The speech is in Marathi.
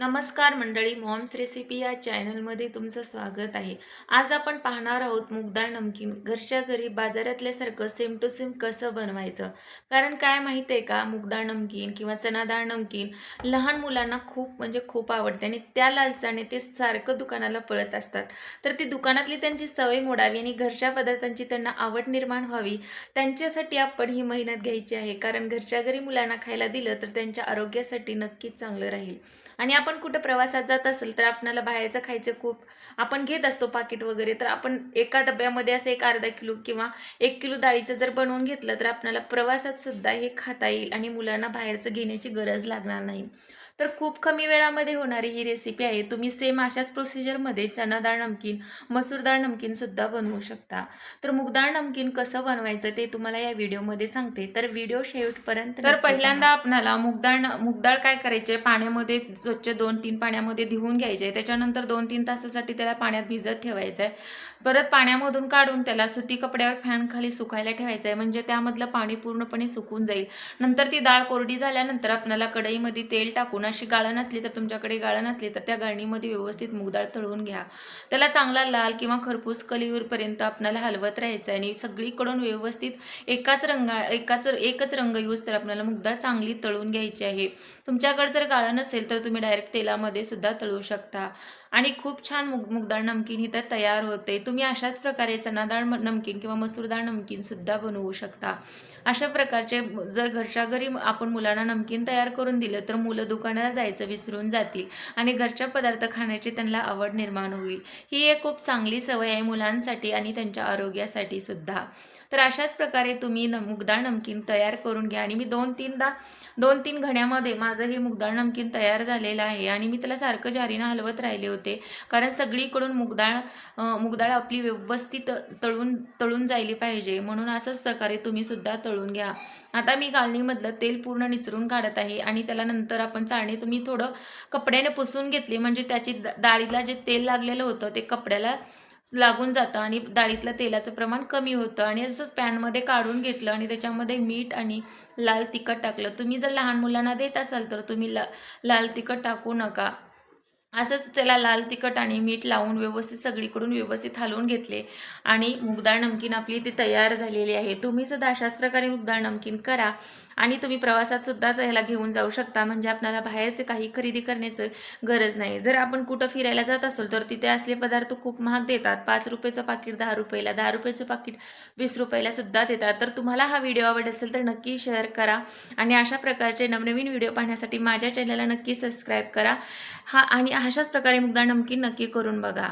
नमस्कार मंडळी मॉम्स रेसिपी या चॅनलमध्ये तुमचं स्वागत आहे. आज आपण पाहणार आहोत मुगदाळ नमकीन. घरच्या घरी बाजारातल्यासारखं सेम टू सेम कसं बनवायचं? कारण काय माहिती आहे का मुगदाळ नमकीन किंवा चणाडाळ नमकीन लहान मुलांना खूप म्हणजे खूप आवडते आणि त्या लालचाने ते सारखं दुकानाला पळत असतात. तर ती दुकानातली त्यांची सवय मोडावी आणि घरच्या पदार्थांची त्यांना आवड निर्माण व्हावी. त्यांच्यासाठी आपण ही मेहनत घ्यायची आहे. कारण घरच्या घरी मुलांना खायला दिलं तर त्यांच्या आरोग्यासाठी नक्कीच चांगलं राहील. आणि आपण कुठं प्रवासात जात असेल तर आपल्याला बाहेरचं खायचं खूप आपण घेत असतो पाकिट वगैरे तर आपण एका डब्यामध्ये असं एक अर्धा किलो किंवा एक किलो डाळीचं जर बनवून घेतलं तर आपल्याला प्रवासात सुद्धा हे खाता येईल आणि मुलांना बाहेरचं घेण्याची गरज लागणार नाही. तर खूप कमी वेळामध्ये होणारी ही रेसिपी आहे. तुम्ही सेम अशाच प्रोसिजरमध्ये चना डाळ नमकीन मसूर डाळ नमकीन सुद्धा बनवू शकता. तर मुगडाळ नमकीन कसं बनवायचं ते तुम्हाला या व्हिडिओमध्ये सांगते. तर व्हिडिओ शेवटपर्यंत तर पहिल्यांदा आपल्याला मुगडाळ मुगडाळ काय करायचे पाण्यामध्ये स्वच्छ दोन तीन पाण्यामध्ये धुवून घ्यायचे. त्याच्यानंतर दोन तीन तासासाठी त्याला पाण्यात भिजत ठेवायचं आहे परत पाण्यामधून काढून त्याला सुती कपड्यावर फॅन खाली सुकायला ठेवायचं आहे म्हणजे त्यामधलं पाणी पूर्णपणे सुकून जाईल. नंतर ती डाळ कोरडी झाल्यानंतर आपल्याला कढईमध्ये तेल टाकून अशी गाळण असली तर तुमच्याकडे गाळण असली तर त्या गाळणीमध्ये व्यवस्थित मुगडाळ तळून घ्या. त्याला चांगला लाल किंवा खरपूस कलीवरपर्यंत आपल्याला हलवत राहायचं आहे आणि सगळीकडून व्यवस्थित एकाच रंगा एकाच एकच रंग यूज तर आपल्याला मुगडाळ चांगली तळून घ्यायची आहे. तुमच्याकडे जर गाळण नसेल तर तुम्ही डायरेक्ट तेलामध्ये सुद्धा तळू शकता. आणि खूप छान मुग मुगदाळ नमकीन इथं तयार होते. तुम्ही अशाच प्रकारे चणाडाळ नमकीन किंवा मसूर डाळ नमकीन सुद्धा बनवू शकता. अशा प्रकारचे जर घरच्या घरी आपण मुलांना नमकीन तयार करून दिलं तर मुलं दुकानाला जायचं विसरून जातील आणि घरच्या पदार्थ खाण्याची त्यांना आवड निर्माण होईल. ही एक खूप चांगली सवय आहे मुलांसाठी आणि त्यांच्या आरोग्यासाठी सुद्धा. तर अशाच प्रकारे तुम्ही न मुगदाळ नमकीन तयार करून घ्या. आणि मी दोन तीनदा दोन तीन घड्यामध्ये माझं हे मुगडाळ नमकीन तयार झालेलं आहे आहे. आणि मी त्याला सारखं जारीनं हलवत राहिले होते. कारण सगळीकडून मुगडाळ मुगडाळ आपली व्यवस्थित तळून तळून जायली पाहिजे. म्हणून असंच प्रकारे तुम्ही सुद्धा तळून घ्या. आता मी गाळणीमधलं तेल पूर्ण निचरून काढत आहे. आणि त्याला नंतर आपण चाळणी तुम्ही थोडं कपड्याने पुसून घेतली. म्हणजे त्याची दा- डाळीला जे तेल लागलेलं होतं ते कपड्याला लागून जातं आणि डाळीतलं तेलाचं प्रमाण कमी होतं. आणि असंच पॅनमध्ये काढून घेतलं आणि त्याच्यामध्ये मीठ आणि लाल तिखट टाकलं. तुम्ही जर लहान मुलांना देत असाल तर तुम्ही ला लाल तिखट टाकू नका. असंच त्याला लाल तिखट आणि मीठ लावून व्यवस्थित सगळीकडून व्यवस्थित हलवून घेतले. आणि मुगदाळ नमकीन आपली ती तयार झालेली आहे. तुम्ही सुद्धा अशाच प्रकारे मुगदाळ नमकीन करा. आणि तुम्ही प्रवासात सुद्धा ह्याला घेऊन जाऊ शकता. म्हणजे आपल्याला बाहेरचे काही खरेदी करण्याचं गरज नाही. जर आपण कुठं फिरायला जात असेल तर तिथे असले पदार्थ खूप महाग देतात. पाच रुपयाचं पाकिट दहा रुपयाला. दहा रुपयाचं पाकिट वीस रुपयाला सुद्धा देतात. तर तुम्हाला हा व्हिडिओ आवडत असेल तर नक्की शेअर करा. आणि अशा प्रकारचे नवनवीन व्हिडिओ पाहण्यासाठी माझ्या चॅनलला नक्की सबस्क्राईब करा. हा आणि अशाच प्रकारे मुगदा नमकीन नक्की करून बघा.